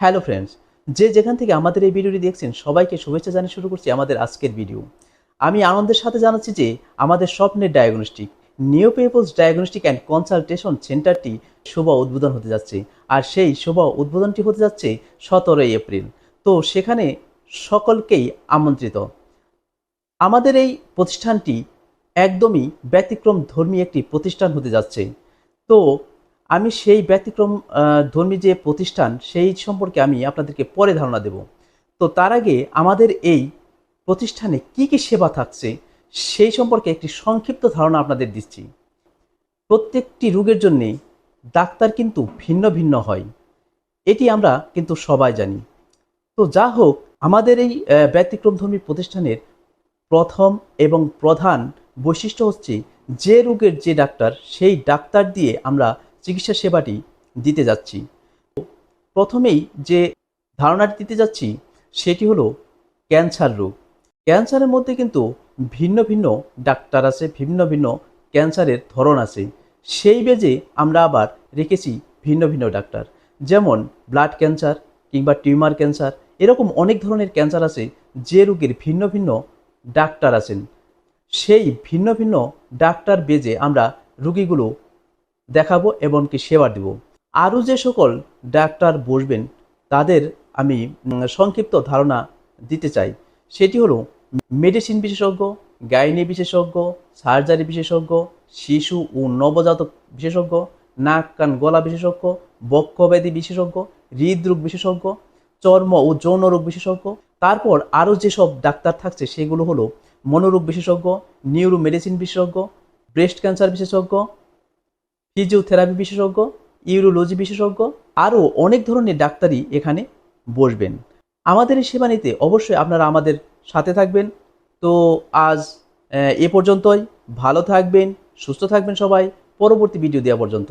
Hello friends, যে যেখান থেকে আমাদের এই ভিডিওটি দেখছেন, সবাইকে শুভেচ্ছা জানিয়ে শুরু করছি আমাদের আজকের ভিডিও। আমি আনন্দের সাথে জানাচ্ছি যে আমাদের স্বপ্নের diagnostic new people's diagnostic and consultation সেন্টারটি শোভা উদ্বোধন হতে যাচ্ছে। আর সেই শোভা উদ্বোধনটি হতে যাচ্ছে সতেরোই এপ্রিল। তো সেখানে সকলকেই আমন্ত্রিত। আমাদের এই প্রতিষ্ঠানটি একদমই ব্যতিক্রম ধর্মী একটি প্রতিষ্ঠান হতে যাচ্ছে। তো আমি সেই ব্যতিক্রম ধর্মী যে প্রতিষ্ঠান, সেই সম্পর্কে আমি আপনাদেরকে পরে ধারণা দেব। তো তার আগে আমাদের এই প্রতিষ্ঠানে কি কি সেবা থাকছে, সেই সম্পর্কে একটি সংক্ষিপ্ত ধারণা আপনাদের দিচ্ছি। প্রত্যেকটি রোগের জন্যে ডাক্তার কিন্তু ভিন্ন ভিন্ন হয়। এটি আমরা কিন্তু সবাই জানি। তো যা হোক, আমাদের এই ব্যতিক্রমধর্মী প্রতিষ্ঠানের প্রথম এবং প্রধান বৈশিষ্ট্য হচ্ছে যে রোগের যে ডাক্তার, সেই ডাক্তার দিয়ে আমরা চিকিৎসা সেবাটি দিতে যাচ্ছি। প্রথমেই যে ধারণাটি দিতে যাচ্ছি, সেটি হলো ক্যান্সার রোগ। ক্যান্সারের মধ্যে কিন্তু ভিন্ন ভিন্ন ডাক্তার আছে, ভিন্ন ভিন্ন ক্যান্সারের ধরন আছে। সেই বেজে আমরা আবার রেখেছি ভিন্ন ভিন্ন ডাক্তার। যেমন ব্লাড ক্যান্সার কিংবা টিউমার ক্যান্সার, এরকম অনেক ধরনের ক্যান্সার আছে যে রোগের ভিন্ন ভিন্ন ডাক্তার আছেন। সেই ভিন্ন ভিন্ন ডাক্তার বেজে আমরা রুগীগুলো দেখাবো এবং কি সেবা দেব। আরও যে সকল ডাক্তার বসবেন, তাদের আমি সংক্ষিপ্ত ধারণা দিতে চাই। সেটি হলো, মেডিসিন বিশেষজ্ঞ, গাইনি বিশেষজ্ঞ, সার্জারি বিশেষজ্ঞ, শিশু ও নবজাতক বিশেষজ্ঞ, নাক, কান, গলা বিশেষজ্ঞ, বক্ষব্যাধি বিশেষজ্ঞ, হৃদরোগ বিশেষজ্ঞ, চর্ম ও যৌন রোগ বিশেষজ্ঞ। তারপর আরও যেসব ডাক্তার থাকছে, সেগুলো হলো মনোরোগ বিশেষজ্ঞ নিউরো মেডিসিন বিশেষজ্ঞ, ব্রেস্ট ক্যান্সার বিশেষজ্ঞ ফিজিওথেরাপি বিশেষজ্ঞ, ইউরোলজি বিশেষজ্ঞ, আরও অনেক ধরনের ডাক্তারই এখানে বসবেন। আমাদের এই সেবা নিতে অবশ্যই আপনারা আমাদের সাথে থাকবেন। তো আজ, এ পর্যন্তই। ভালো থাকবেন, সুস্থ থাকবেন সবাই। পরবর্তী ভিডিও দেওয়া পর্যন্ত।